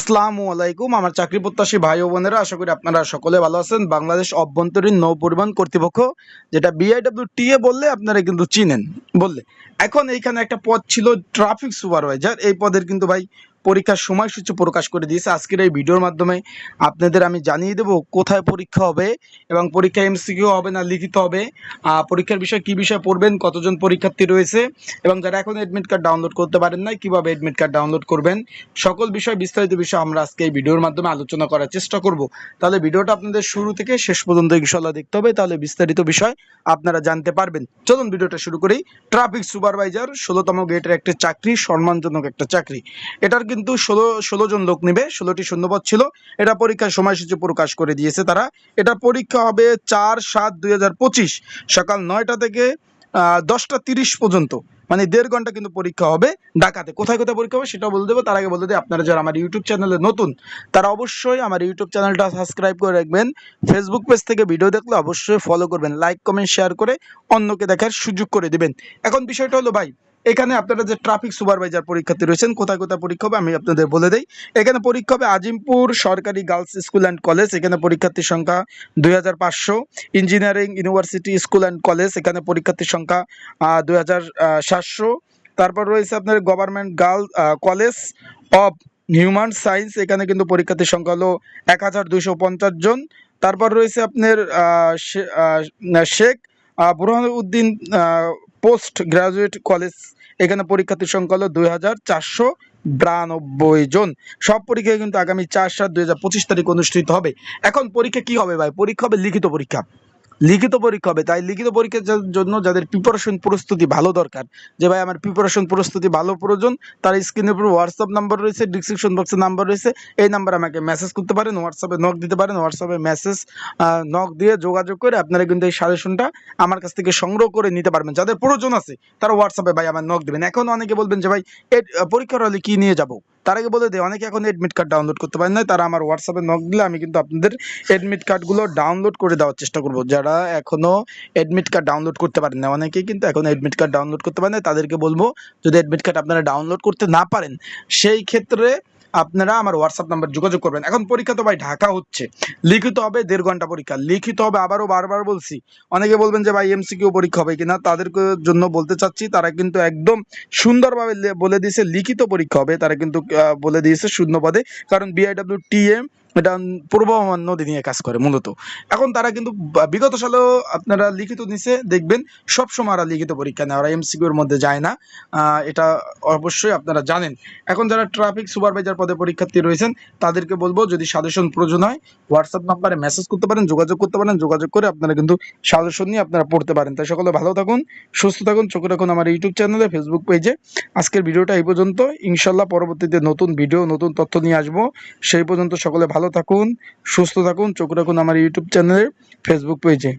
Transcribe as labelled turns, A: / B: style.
A: আসসালামু আলাইকুম, আমার চাকরি প্রত্যাশী ভাই ও বোনেরা, আশা করি আপনারা সকলে ভালো আছেন। বাংলাদেশ অভ্যন্তরীণ নৌ পরিবহন কর্তৃপক্ষ, যেটা বিআইডব্লিউ এ বললে আপনারা কিন্তু চিনেন। বললে, এখন এইখানে একটা পদ ছিল ট্রাফিক সুপারভাইজার এই পদের কিন্তু ভাই পরীক্ষার সময়সূচি প্রকাশ করে দিয়েছে। আজকের এই ভিডিওর মাধ্যমে আপনাদের আমি জানিয়ে দেব কোথায় পরীক্ষা হবে এবং পরীক্ষা এমসিকিউ হবে না লিখিত হবে। পরীক্ষার বিষয় কি বিষয়ে পড়বেন, কতজন পরীক্ষার্থী রয়েছে এবং যারা এখন এডমিট কার্ড ডাউনলোড করতে পারেন না কীভাবে এডমিট কার্ড ডাউনলোড করবেন, সকল বিষয়, বিস্তারিত বিষয় আমরা আজকে এই ভিডিওর মাধ্যমে আলোচনা করার চেষ্টা করব। তাহলে ভিডিওটা আপনাদের শুরু থেকে শেষ পর্যন্ত ইনশাল্লাহ দেখতে হবে। তাহলে বিস্তারিত বিষয় আপনারা জানতে পারবেন। চলুন ভিডিওটা শুরু করি। ট্রাফিক সুপারভাইজার, ষোলোতম গেটের একটা চাকরি, সম্মানজনক একটা চাকরি। এটার কিন্তু ষোলো ষোলো জন লোক নেবে, ষোলোটি শূন্যপদ ছিল। এটা পরীক্ষার সময়সূচি প্রকাশ করে দিয়েছে তারা। এটা পরীক্ষা হবে চার সাত দুই সকাল নয়টা থেকে দশটা তিরিশ পর্যন্ত। মানে দেড় ঘণ্টা কিন্তু পরীক্ষা হবে ঢাকাতে। কোথায় কোথায় পরীক্ষা হবে সেটা বলে দেবো। তার আগে বলে দিই, আপনারা যারা আমার ইউটিউব চ্যানেলে নতুন, তারা অবশ্যই আমার ইউটিউব চ্যানেলটা সাবস্ক্রাইব করে রাখবেন। ফেসবুক পেজ থেকে ভিডিও দেখলে অবশ্যই ফলো করবেন। লাইক কমেন্ট শেয়ার করে অন্যকে দেখার সুযোগ করে দিবেন। এখন বিষয়টা হলো ভাই এখানে আপনারা যে ট্রাফিক সুপারভাইজার পরীক্ষার্থী রয়েছেন, কোথায় কোথায় পরীক্ষা হবে আমি আপনাদের বলে দেই। এখানে পরীক্ষা হবে আজিমপুর সরকারি গার্লস স্কুল অ্যান্ড কলেজ এখানে পরীক্ষার্থীর সংখ্যা দুই হাজার পাঁচশো। Engineering university school and college এখানে পরীক্ষার্থীর সংখ্যা দুই হাজার সাতশো। তারপর রয়েছে আপনার government girl college of human science এখানে কিন্তু পরীক্ষার্থীর সংখ্যা হলো এক হাজার দুইশো পঞ্চাশ জন। তারপর রয়েছে আপনার Sheikh Burhanuddin post graduate college. এখানে পরীক্ষার্থীর সংখ্যা হলো দুই হাজার চারশো বিরানব্বই জন। সব পরীক্ষা কিন্তু আগামী চার সাত দুই হাজার পঁচিশ তারিখ অনুষ্ঠিত হবে। এখন পরীক্ষা কি হবে ভাই? পরীক্ষা হবে লিখিত পরীক্ষা। লিখিত পরীক্ষা হবে। তাই লিখিত পরীক্ষার জন্য যাদের প্রিপারেশন প্রস্তুতি ভালো দরকার, যে ভাই আমার প্রিপারেশন প্রস্তুতি ভালো প্রয়োজন, তার স্ক্রিনের উপর হোয়াটসঅ্যাপ নাম্বার রয়েছে ডিসক্রিপশন বক্সে নাম্বার রয়েছে, এই নাম্বার আমাকে মেসেজ করতে পারেন হোয়াটসঅ্যাপে নক দিতে পারেন হোয়াটসঅ্যাপে মেসেজ নক দিয়ে যোগাযোগ করে আপনারা কিন্তু এই সাজেশনটা আমার কাছ থেকে সংগ্রহ করে নিতে পারবেন। যাদের প্রয়োজন আছে, তারা হোয়াটসঅ্যাপে ভাই আমার নক দেবেন। এখন অনেকে বলবেন যে ভাই, এ, পরীক্ষার হলে কি নিয়ে যাব? তার আগে বলে দেয় অনেকে এখন এডমিট কার্ড ডাউনলোড করতে পারেন না তারা আমার হোয়াটসঅ্যাপে নক দিলে আমি কিন্তু আপনাদের এডমিট কার্ডগুলো ডাউনলোড করে দেওয়ার চেষ্টা করব। যারা এখনও এডমিট কার্ড ডাউনলোড করতে পারেন না অনেকেই কিন্তু এখন এডমিট কার্ড ডাউনলোড করতে পারেন না তাদেরকে বলব, যদি এডমিট কার্ড আপনারা ডাউনলোড করতে না পারেন, সেই ক্ষেত্রে আপনারা আমার হোয়াটসঅ্যাপ নাম্বার যোগাযোগ করবেন। এখন পরীক্ষা তো ভাই ঢাকা হচ্ছে। লিখিত হবে দেড় ঘণ্টা পরীক্ষা। লিখিত হবে আবারও বারবার বলছি। অনেকে বলবেন যে ভাই এমসিকিউ পরীক্ষা হবে কিনা তাদের জন্য বলতে চাচ্ছি, তারা কিন্তু একদম সুন্দরভাবে বলে দিয়েছে লিখিত পরীক্ষা হবে, তারা কিন্তু বলে দিয়েছে শূন্য পদে। কারণ বিআইডব্লিউ টিএম এটা পূর্ব নদী নিয়ে কাজ করে মূলত। এখন তারা কিন্তু বিগত সালেও আপনারা লিখিত নিচে দেখবেন সব সময় ওরা লিখিত পরীক্ষা নেয় ওরা এমসিকিউর মধ্যে যায় না। এটা অবশ্যই আপনারা জানেন। এখন যারা ট্রাফিক সুপারভাইজার পদে পরীক্ষার্থী রয়েছেন, তাদেরকে বলব যদি সাজেশন প্রয়োজন হয় হোয়াটসঅ্যাপ নাম্বারে মেসেজ করতে পারেন, যোগাযোগ করতে পারেন, যোগাযোগ করে আপনারা কিন্তু সাজেশন নিয়ে আপনারা পড়তে পারেন। তাই সকলে ভালো থাকুন, সুস্থ থাকুন, চোখে রাখুন আমার ইউটিউব চ্যানেলে ফেসবুক পেজে আজকের ভিডিওটা এই পর্যন্ত। ইনশাল্লাহ পরবর্তীতে নতুন ভিডিও নতুন তথ্য নিয়ে আসব। সেই পর্যন্ত সকলে ভালো থাকুন সুস্থ থাকুন চোখ রাখুন আমার ইউটিউব চ্যানেলে ফেসবুক পেজে